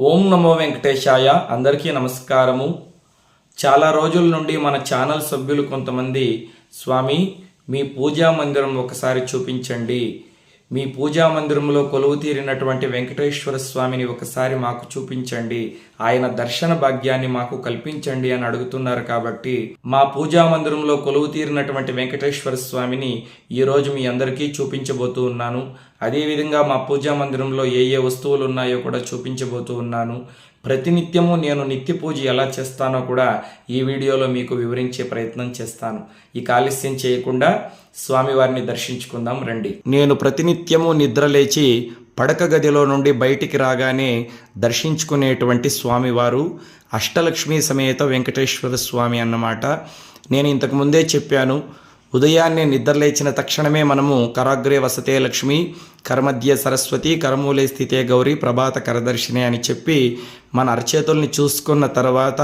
ఓం నమో వెంకటేశాయ. అందరికీ నమస్కారము. చాలా రోజుల నుండి మన ఛానల్ సభ్యులు కొంతమంది స్వామి మీ పూజా మందిరం ఒకసారి చూపించండి. మీ పూజా మందిరంలో కొలువు తీరినటువంటి వెంకటేశ్వర స్వామిని ఒకసారి మాకు చూపించండి. ఆయన దర్శన భాగ్యాన్ని మాకు కల్పించండి అని అడుగుతున్నారు కాబట్టి మా పూజా మందిరంలో కొలువు తీరినటువంటి వెంకటేశ్వర స్వామిని ఈరోజు మీ అందరికీ చూపించబోతూ ఉన్నాను. అదేవిధంగా మా పూజా మందిరంలో ఏ ఏ వస్తువులు ఉన్నాయో కూడా చూపించబోతూ ఉన్నాను. ప్రతినిత్యము నేను నిత్య పూజ ఎలా చేస్తానో కూడా ఈ వీడియోలో మీకు వివరించే ప్రయత్నం చేస్తాను. ఇక ఆలస్యం చేయకుండా స్వామివారిని దర్శించుకుందాం రండి. నేను ప్రతినిత్యము నిద్ర లేచి పడక గదిలో నుండి బయటికి రాగానే దర్శించుకునేటువంటి స్వామివారు అష్టలక్ష్మి సమేత వెంకటేశ్వర స్వామి అన్నమాట. నేను ఇంతకుముందే చెప్పాను ఉదయాన్నే నిద్రలేచిన తక్షణమే మనము కరాగ్రే వసతే లక్ష్మి కరమధ్య సరస్వతి కరమూలే స్థితే గౌరీ ప్రభాత కరదర్శిని అని చెప్పి మన అరచేతుల్ని చూసుకున్న తర్వాత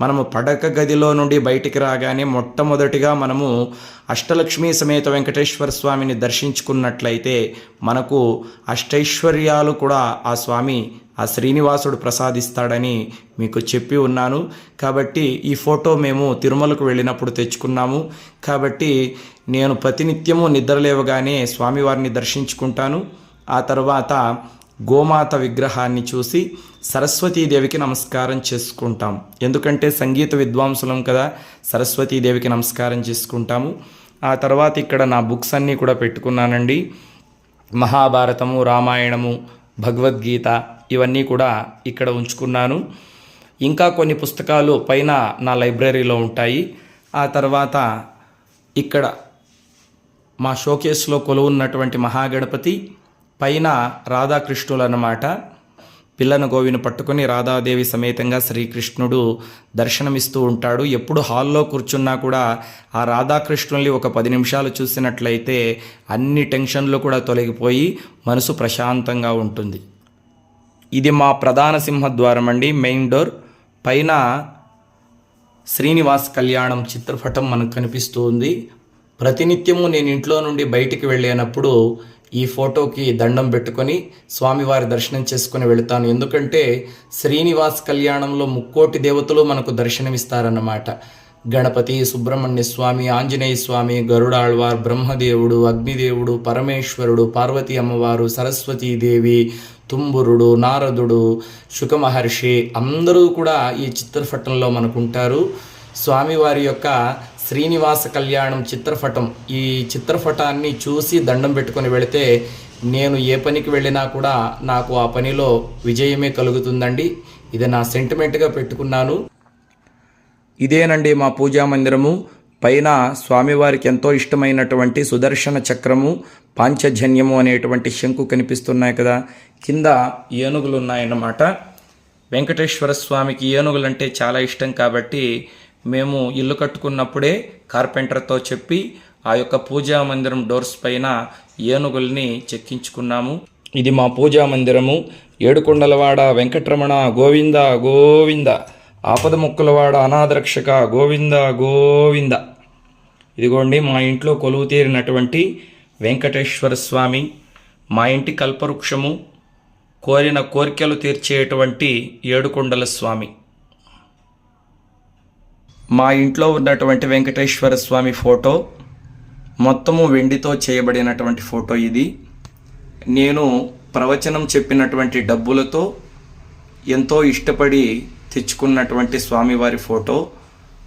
మనము పడక గదిలో నుండి బయటికి రాగానే మొట్టమొదటిగా మనము అష్టలక్ష్మి సమేత వెంకటేశ్వర స్వామిని దర్శించుకున్నట్లయితే మనకు అష్టైశ్వర్యాలు కూడా ఆ స్వామి ఆ శ్రీనివాసుడు ప్రసాదిస్తాడని మీకు చెప్పి ఉన్నాను. కాబట్టి ఈ ఫోటో మేము తిరుమలకు వెళ్ళినప్పుడు తెచ్చుకున్నాము. కాబట్టి నేను ప్రతినిత్యము నిద్రలేవగానే స్వామివారిని దర్శించుకుంటాను. ఆ తర్వాత గోమాత విగ్రహాన్ని చూసి సరస్వతీదేవికి నమస్కారం చేసుకుంటాం. ఎందుకంటే సంగీత విద్వాంసులం కదా సరస్వతీదేవికి నమస్కారం చేసుకుంటాము. ఆ తర్వాత ఇక్కడ నా బుక్స్ అన్నీ కూడా పెట్టుకున్నానండి. మహాభారతము రామాయణము భగవద్గీత ఇవన్నీ కూడా ఇక్కడ ఉంచుకున్నాను. ఇంకా కొన్ని పుస్తకాలు పైన నా లైబ్రరీలో ఉంటాయి. ఆ తర్వాత ఇక్కడ మా షోకేస్లో కొలువున్నటువంటి మహాగణపతి పైన రాధాకృష్ణులు అన్నమాట పిల్లను గోవిని పట్టుకొని రాధాదేవి సమేతంగా శ్రీకృష్ణుడు దర్శనమిస్తూ ఉంటాడు. ఎప్పుడు హాల్లో కూర్చున్నా కూడా ఆ రాధాకృష్ణుల్ని ఒక పది నిమిషాలు చూసినట్లయితే అన్ని టెన్షన్లు కూడా తొలగిపోయి మనసు ప్రశాంతంగా ఉంటుంది. ఇది మా ప్రధాన సింహద్వారం అండి. Main door. పైన శ్రీనివాస్ కళ్యాణం చిత్రపటం మనకు కనిపిస్తూ ఉంది. ప్రతినిత్యము నేను ఇంట్లో నుండి బయటికి వెళ్ళేనప్పుడు ఈ ఫోటోకి దండం పెట్టుకొని స్వామివారి దర్శనం చేసుకుని వెళతాను. ఎందుకంటే శ్రీనివాస్ కళ్యాణంలో ముక్కోటి దేవతలు మనకు దర్శనమిస్తారన్నమాట. గణపతి సుబ్రహ్మణ్య స్వామి ఆంజనేయ స్వామి గరుడాళ్వార్ బ్రహ్మదేవుడు అగ్నిదేవుడు పరమేశ్వరుడు పార్వతీ అమ్మవారు సరస్వతీదేవి తుంబురుడు నారదుడు శుకమహర్షి అందరూ కూడా ఈ చిత్రపటంలో మనకుంటారు. స్వామివారి యొక్క శ్రీనివాస కళ్యాణం చిత్రపటం. ఈ చిత్రపటాన్ని చూసి దండం పెట్టుకొని వెళితే నేను ఏ పనికి వెళ్ళినా కూడా నాకు ఆ పనిలో విజయమే కలుగుతుందండి. ఇది నా సెంటిమెంట్గా పెట్టుకున్నాను. ఇదేనండి మా పూజా మందిరము. పైన స్వామివారికి ఎంతో ఇష్టమైనటువంటి సుదర్శన చక్రము పాంచజన్యము అనేటువంటి శంకు కనిపిస్తున్నాయి కదా. కింద ఏనుగులు ఉన్నాయన్నమాట. వెంకటేశ్వర స్వామికి ఏనుగులంటే చాలా ఇష్టం కాబట్టి మేము ఇల్లు కట్టుకున్నప్పుడే కార్పెంటర్తో చెప్పి ఆ యొక్క పూజా మందిరం డోర్స్ పైన ఏనుగుల్ని చెక్కించుకున్నాము. ఇది మా పూజా మందిరము. ఏడుకొండలవాడ వెంకటరమణ గోవింద గోవింద. ఆపద ముక్కులవాడ అనాథరక్షక గోవింద గోవింద. ఇదిగోండి మా ఇంట్లో కొలువు తీరినటువంటి వెంకటేశ్వర స్వామి. మా ఇంటి కల్పవృక్షము కోరిన కోరికలు తీర్చేటువంటి ఏడుకొండల స్వామి. మా ఇంట్లో ఉన్నటువంటి వెంకటేశ్వర స్వామి ఫోటో మొత్తము వెండితో చేయబడినటువంటి ఫోటో ఇది. నేను ప్రవచనం చెప్పినటువంటి డబ్బులతో ఎంతో ఇష్టపడి తెచ్చుకున్నటువంటి స్వామివారి ఫోటో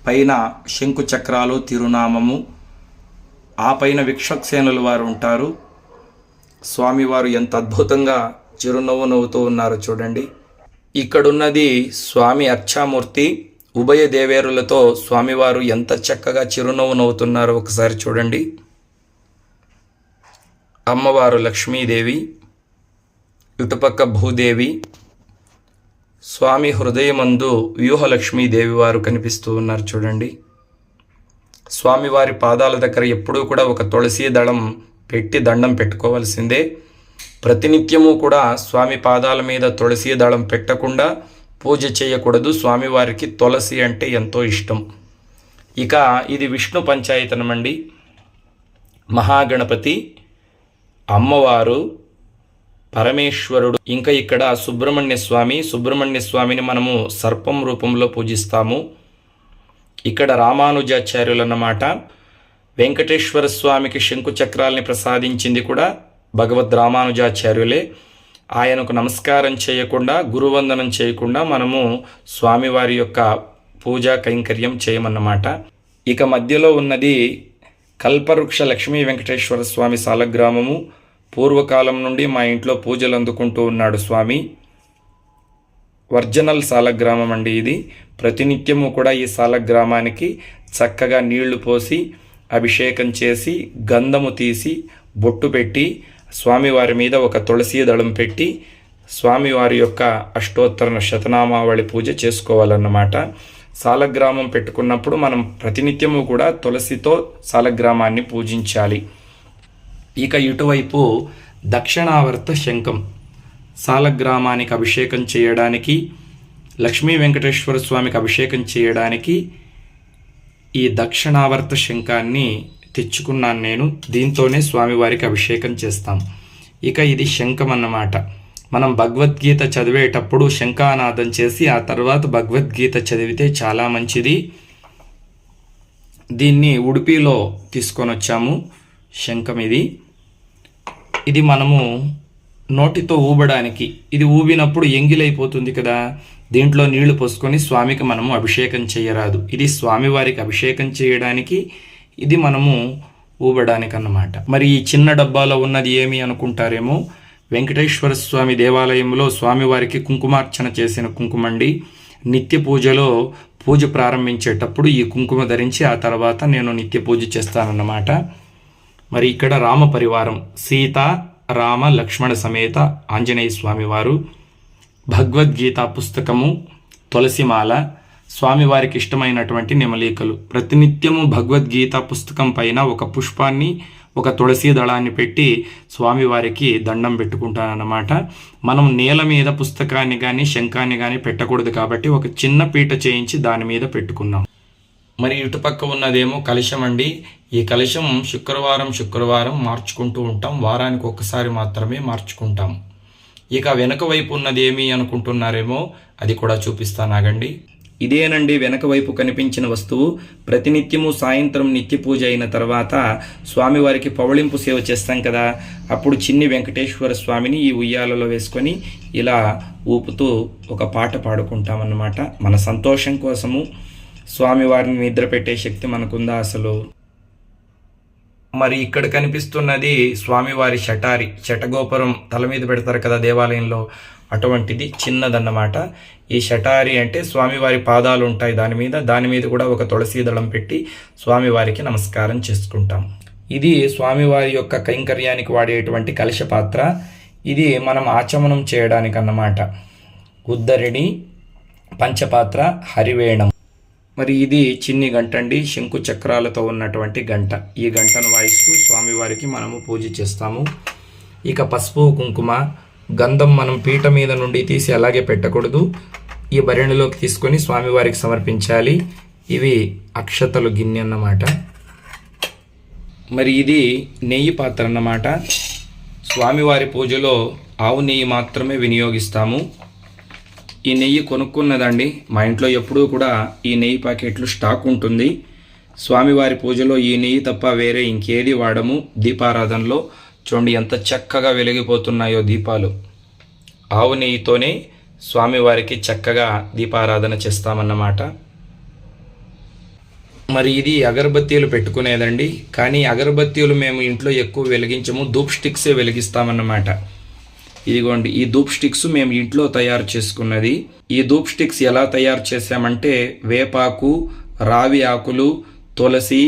పైన శంకు చక్రాలు తిరునామము ఆ పైన విక్షక్సేనుల వారు ఉంటారు. స్వామివారు ఎంత అద్భుతంగా చిరునవ్వు నవ్వుతూ ఉన్నారు చూడండి. ఇక్కడున్నది స్వామి అర్చామూర్తి. ఉభయ దేవేరులతో స్వామివారు ఎంత చక్కగా చిరునవ్వు నవ్వుతున్నారో ఒకసారి చూడండి. అమ్మవారు లక్ష్మీదేవి ఇటుపక్క భూదేవి స్వామి హృదయమందు వ్యూహలక్ష్మీదేవి వారు కనిపిస్తూ ఉన్నారు చూడండి. స్వామివారి పాదాల దగ్గర ఎప్పుడూ కూడా ఒక తులసి దళం పెట్టి దండం పెట్టుకోవాల్సిందే. ప్రతినిత్యము కూడా స్వామి పాదాల మీద తులసి దళం పెట్టకుండా పూజ చేయకూడదు. స్వామివారికి తులసి అంటే ఎంతో ఇష్టం. ఇక ఇది విష్ణు పంచాయతనమండి మహాగణపతి అమ్మవారు పరమేశ్వరుడు ఇంకా ఇక్కడ సుబ్రహ్మణ్య స్వామి. సుబ్రహ్మణ్య స్వామిని మనము సర్పం రూపంలో పూజిస్తాము. ఇక్కడ రామానుజాచార్యులు అన్నమాట వెంకటేశ్వర స్వామికి శంకు చక్రాల్ని ప్రసాదించింది కూడా భగవద్ రామానుజాచార్యులే. ఆయనకు నమస్కారం చేయకుండా గురువందనం చేయకుండా మనము స్వామివారి యొక్క పూజా కైంకర్యం చేయమన్నమాట. ఇక మధ్యలో ఉన్నది కల్పవృక్ష లక్ష్మీ వెంకటేశ్వర స్వామి సాలగ్రామము. పూర్వకాలం నుండి మా ఇంట్లో పూజలు అందుకుంటూ ఉన్నాడు స్వామి. వర్జనల్ సాలగ్రామం అండి ఇది. ప్రతినిత్యము కూడా ఈ సాలగ్రామానికి చక్కగా నీళ్ళు పోసి అభిషేకం చేసి గంధము తీసి బొట్టు పెట్టి స్వామివారి మీద ఒక తులసి దళం పెట్టి స్వామివారి యొక్క అష్టోత్తరణ శతనామావళి పూజ చేసుకోవాలన్నమాట. సాలగ్రామం పెట్టుకున్నప్పుడు మనం ప్రతినిత్యము కూడా తులసితో సాలగ్రామాన్ని పూజించాలి. ఇక ఇటువైపు దక్షిణావర్త శంఖం. సాలగ్రామానికి అభిషేకం చేయడానికి లక్ష్మీ వెంకటేశ్వర స్వామికి అభిషేకం చేయడానికి ఈ దక్షిణావర్త శంఖాన్ని తెచ్చుకున్నాను నేను. దీంతోనే స్వామివారికి అభిషేకం చేస్తాం. ఇక ఇది శంఖం అన్నమాట. మనం భగవద్గీత చదివేటప్పుడు శంఖానాదం చేసి ఆ తర్వాత భగవద్గీత చదివితే చాలా మంచిది. దీన్ని ఉడిపిలో తీసుకొని వచ్చాము. శంఖం ఇది. ఇది మనము నోటితో ఊబడానికి ఇది ఊబినప్పుడు ఎంగిలైపోతుంది కదా. దీంట్లో నీళ్ళు పోసుకొని స్వామికి మనము అభిషేకం చేయరాదు. ఇది స్వామివారికి అభిషేకం చేయడానికి ఇది మనము ఊబడానికన్నమాట. మరి ఈ చిన్న డబ్బాలో ఉన్నది ఏమి అనుకుంటారేమో? వెంకటేశ్వర స్వామి దేవాలయంలో స్వామివారికి కుంకుమార్చన చేసిన కుంకుమండి. నిత్య పూజలో పూజ ప్రారంభించేటప్పుడు ఈ కుంకుమ ధరించి ఆ తర్వాత నేను నిత్య పూజ చేస్తానన్నమాట. మరి ఇక్కడ రామ పరివారం సీత రామ లక్ష్మణ సమేత ఆంజనేయ స్వామివారు భగవద్గీత పుస్తకము తులసిమాల స్వామివారికి ఇష్టమైనటువంటి నెమలీకలు ప్రతినిత్యము భగవద్గీత పుస్తకం పైన ఒక పుష్పాన్ని ఒక తులసి దళాన్ని పెట్టి స్వామివారికి దండం పెట్టుకుంటానన్నమాట. మనం నేల మీద పుస్తకాన్ని కానీ శంఖాన్ని కానీ పెట్టకూడదు కాబట్టి ఒక చిన్న పీట చేయించి దాని మీద పెట్టుకున్నాం. మరి ఇటుపక్క ఉన్నదేమో కలశం అండి. ఈ కలశం శుక్రవారం శుక్రవారం మార్చుకుంటూ ఉంటాం. వారానికి ఒక్కసారి మాత్రమే మార్చుకుంటాం. ఇక వెనుక వైపు ఉన్నది ఏమి అనుకుంటున్నారేమో అది కూడా చూపిస్తానాగండి ఇదేనండి వెనక వైపు కనిపించిన వస్తువు. ప్రతినిత్యము సాయంత్రం నిత్య పూజ అయిన తర్వాత స్వామివారికి పవళింపు సేవ చేస్తాం కదా. అప్పుడు చిన్ని వెంకటేశ్వర స్వామిని ఈ ఉయ్యాలలో వేసుకొని ఇలా ఊపుతూ ఒక పాట పాడుకుంటామన్నమాట. మన సంతోషం కోసము స్వామివారిని నిద్ర పెట్టే శక్తి మనకుందా అసలు? మరి ఇక్కడ కనిపిస్తున్నది స్వామివారి షటారి. శటగోపురం తల మీద పెడతారు కదా దేవాలయంలో. అటువంటిది చిన్నదన్నమాట. ఈ షటారి అంటే స్వామివారి పాదాలు ఉంటాయి దాని మీద. దాని మీద కూడా ఒక తులసి దళం పెట్టి స్వామివారికి నమస్కారం చేసుకుంటాం. ఇది స్వామివారి యొక్క కైంకర్యానికి వాడేటువంటి కలశ పాత్ర. ఇది మనం ఆచమనం చేయడానికి అన్నమాట ఉద్దరిణి పంచపాత్ర హరివేణం. మరి ఇది చిన్ని గంట అండి శంకు చక్రాలతో ఉన్నటువంటి గంట. ఈ గంటను వాయిస్తూ స్వామివారికి మనము పూజ చేస్తాము. ఇక పసుపు కుంకుమ గంధం మనం పీట మీద నుండి తీసి అలాగే పెట్టకూడదు. ఈ భరణిలోకి తీసుకొని స్వామివారికి సమర్పించాలి. ఇవి అక్షతలు గిన్నె అన్నమాట. మరి ఇది నెయ్యి పాత్ర అన్నమాట. స్వామివారి పూజలో ఆవు నెయ్యి మాత్రమే వినియోగిస్తాము. ఈ నెయ్యి కొనుక్కున్నదండి. మా ఇంట్లో ఎప్పుడూ కూడా ఈ నెయ్యి ప్యాకెట్లు స్టాక్ ఉంటుంది. స్వామివారి పూజలో ఈ నెయ్యి తప్ప వేరే ఇంకేది వాడము. దీపారాధనలో చూడండి ఎంత చక్కగా వెలిగిపోతున్నాయో దీపాలు. ఆవు నెయ్యితోనే స్వామివారికి చక్కగా దీపారాధన చేస్తామన్నమాట. మరి ఇది అగరబత్తీలు పెట్టుకునేదండి. కానీ అగరబత్తీలు మేము ఇంట్లో ఎక్కువ వెలిగించము ధూప్ స్టిక్సే వెలిగిస్తామన్నమాట. ఇదిగోండి ఈ ధూప్ స్టిక్స్ మేము ఇంట్లో తయారు చేసుకున్నది. ఈ ధూప్ స్టిక్స్ ఎలా తయారు చేసామంటే వేపాకు రావి ఆకులు తులసి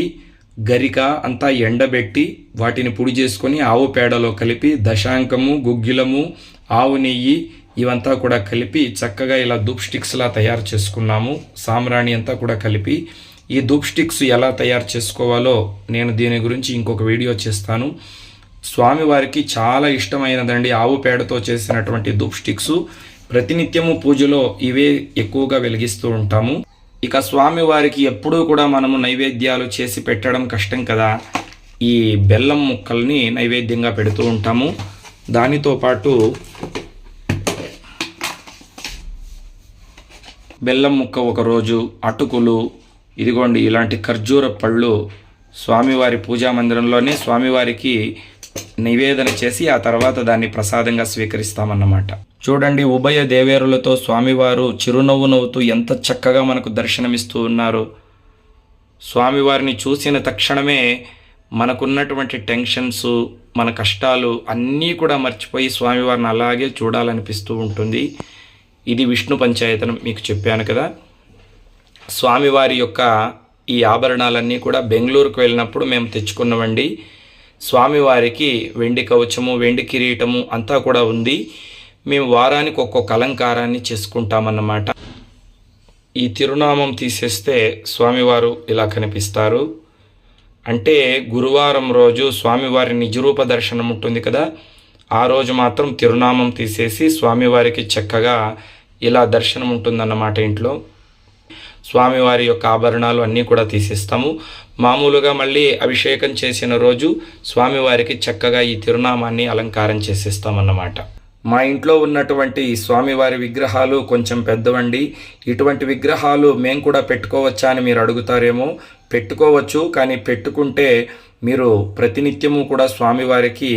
గరిక అంతా ఎండబెట్టి వాటిని పొడి చేసుకొని ఆవు పేడలో కలిపి దశాంకము గుగ్గిలము ఆవు నెయ్యి ఇవంతా కూడా కలిపి చక్కగా ఇలా దూప్ స్టిక్స్లా తయారు చేసుకున్నాము. సామ్రాణి అంతా కూడా కలిపి ఈ దూప్ స్టిక్స్ ఎలా తయారు చేసుకోవాలో నేను దీని గురించి ఇంకొక వీడియో చేస్తాను. స్వామివారికి చాలా ఇష్టమైనదండి ఆవు పేడతో చేసినటువంటి దూప్ స్టిక్స్. ప్రతినిత్యము పూజలో ఇవే ఎక్కువగా వెలిగిస్తూ ఉంటాము. ఇక స్వామివారికి ఎప్పుడూ కూడా మనము నైవేద్యాలు చేసి పెట్టడం కష్టం కదా. ఈ బెల్లం ముక్కల్ని నైవేద్యంగా పెడుతూ ఉంటాము. దానితో పాటు బెల్లం ముక్క ఒకరోజు అటుకులు ఇదిగోండి ఇలాంటి ఖర్జూర పళ్ళు స్వామివారి పూజా మందిరంలోనే స్వామివారికి నివేదన చేసి ఆ తర్వాత దాన్ని ప్రసాదంగా స్వీకరిస్తామన్నమాట. చూడండి ఉభయ దేవేరులతో స్వామివారు చిరునవ్వు నవ్వుతూ ఎంత చక్కగా మనకు దర్శనమిస్తూ ఉన్నారు. స్వామివారిని చూసిన తక్షణమే మనకున్నటువంటి టెన్షన్స్ మన కష్టాలు అన్నీ కూడా మర్చిపోయి స్వామివారిని అలాగే చూడాలనిపిస్తూ ఉంటుంది. ఇది విష్ణు పంచాయతనం మీకు చెప్పాను కదా. స్వామివారి యొక్క ఈ ఆభరణాలన్నీ కూడా బెంగళూరుకు వెళ్ళినప్పుడు మేము తెచ్చుకున్నవండి. స్వామివారికి వెండి కవచము వెండి కిరీటము అంతా కూడా ఉంది. మేము వారానికి ఒక్కొక్క అలంకారాన్ని చేసుకుంటామన్నమాట. ఈ తిరునామం తీసేస్తే స్వామివారు ఇలా కనిపిస్తారు. అంటే గురువారం రోజు స్వామివారి నిజరూప దర్శనం ఉంటుంది కదా. ఆ రోజు మాత్రం తిరునామం తీసేసి స్వామివారికి చక్కగా ఇలా దర్శనం ఉంటుందన్నమాట ఇంట్లో. స్వామివారి యొక్క ఆభరణాలు అన్నీ కూడా తీసిస్తాము. మామూలుగా మళ్ళీ అభిషేకం చేసిన రోజు స్వామివారికి చక్కగా ఈ తిరునామాన్ని అలంకారం చేసిస్తామన్నమాట. మా ఇంట్లో ఉన్నటువంటి స్వామివారి విగ్రహాలు కొంచెం పెద్దవండి. ఇటువంటి విగ్రహాలు మేము కూడా పెట్టుకోవచ్చా అని మీరు అడుగుతారేమో. పెట్టుకోవచ్చు కానీ పెట్టుకుంటే మీరు ప్రతినిత్యము కూడా స్వామివారికి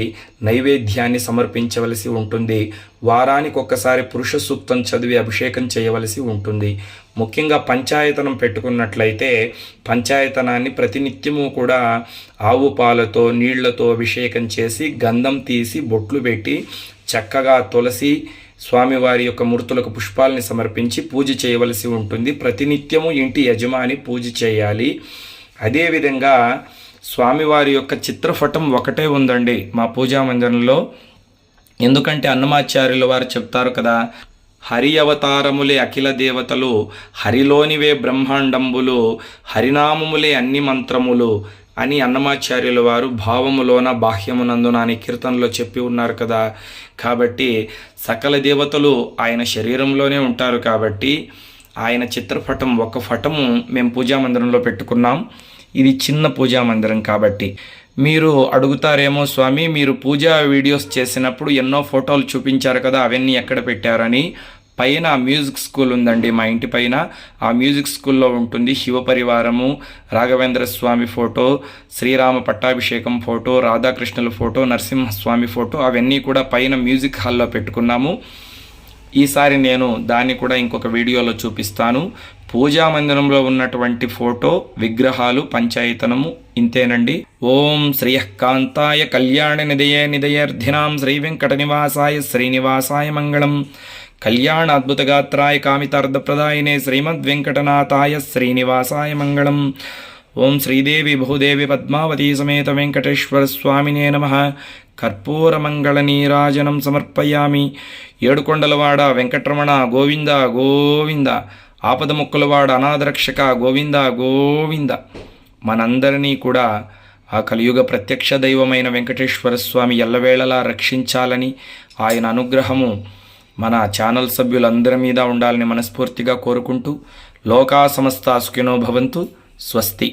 నైవేద్యాన్ని సమర్పించవలసి ఉంటుంది. వారానికి ఒక్కసారి పురుష సూక్తం చదివి అభిషేకం చేయవలసి ఉంటుంది. ముఖ్యంగా పంచాయతనం పెట్టుకున్నట్లయితే పంచాయతనాన్ని ప్రతినిత్యము కూడా ఆవు పాలతో నీళ్ళతో అభిషేకం చేసి గంధం తీసి బొట్లు పెట్టి చక్కగా తులసి స్వామివారి యొక్క మూర్తులకు పుష్పాలని సమర్పించి పూజ చేయవలసి ఉంటుంది. ప్రతినిత్యము ఇంటి యజమాని పూజ చేయాలి. అదేవిధంగా స్వామివారి యొక్క చిత్రపటం ఒకటే ఉందండి మా పూజా మందిరంలో. ఎందుకంటే అన్నమాచార్యుల వారు చెప్తారు కదా హరి అవతారములే అఖిల దేవతలు హరిలోనివే బ్రహ్మాండంబులు హరినామములే అన్ని మంత్రములు అని అన్నమాచార్యుల వారు భావములోన బాహ్యమునందున అని కీర్తనలో చెప్పి ఉన్నారు కదా. కాబట్టి సకల దేవతలు ఆయన శరీరంలోనే ఉంటారు కాబట్టి ఆయన చిత్రపటం ఒక పటము మేము పూజా మందిరంలో పెట్టుకున్నాం. ఇది చిన్న పూజా మందిరం కాబట్టి. మీరు అడుగుతారేమో స్వామి మీరు పూజా వీడియోస్ చేసినప్పుడు ఎన్నో ఫోటోలు చూపించారు కదా అవన్నీ ఎక్కడ పెట్టారని. పైన మ్యూజిక్ స్కూల్ ఉందండి మా ఇంటి పైన. ఆ మ్యూజిక్ స్కూల్లో ఉంటుంది శివపరివారము రాఘవేంద్ర స్వామి ఫోటో శ్రీరామ పట్టాభిషేకం ఫోటో రాధాకృష్ణుల ఫోటో నరసింహస్వామి ఫోటో అవన్నీ కూడా పైన మ్యూజిక్ హాల్లో పెట్టుకున్నాము. ఈసారి నేను దాన్ని కూడా ఇంకొక వీడియోలో చూపిస్తాను. పూజా మందిరంలో ఉన్నటువంటి ఫోటో విగ్రహాలు పంచాయతనము ఇంతేనండి. ఓం శ్రీయకాంతాయ కళ్యాణ నిదయ నిదయర్ధినాం శ్రీ వెంకట నివాసాయ శ్రీనివాసాయ మంగళం. కళ్యాణ అద్భుతగాత్రాయ కామితార్థప్రదాయనే శ్రీమద్వెంకటనాథాయ శ్రీనివాసాయ మంగళం. ఓం శ్రీదేవి భూదేవి పద్మావతీ సమేత వెంకటేశ్వర స్వామినే నమ. కర్పూరమంగళ నీరాజనం సమర్పయామి. ఏడుకొండలవాడ వెంకటరమణ గోవింద గోవింద. ఆపదముక్కులవాడ అనాథరక్షక గోవింద గోవింద. మనందరినీ కూడా ఆ కలియుగ ప్రత్యక్ష దైవమైన వెంకటేశ్వర స్వామి ఎల్లవేళలా రక్షించాలని ఆయన అనుగ్రహము మన ఛానల్ సభ్యులందరి మీద ఉండాలని మనస్ఫూర్తిగా కోరుకుంటూ లోకా సమస్త సుఖినో భవంతు స్వస్తి.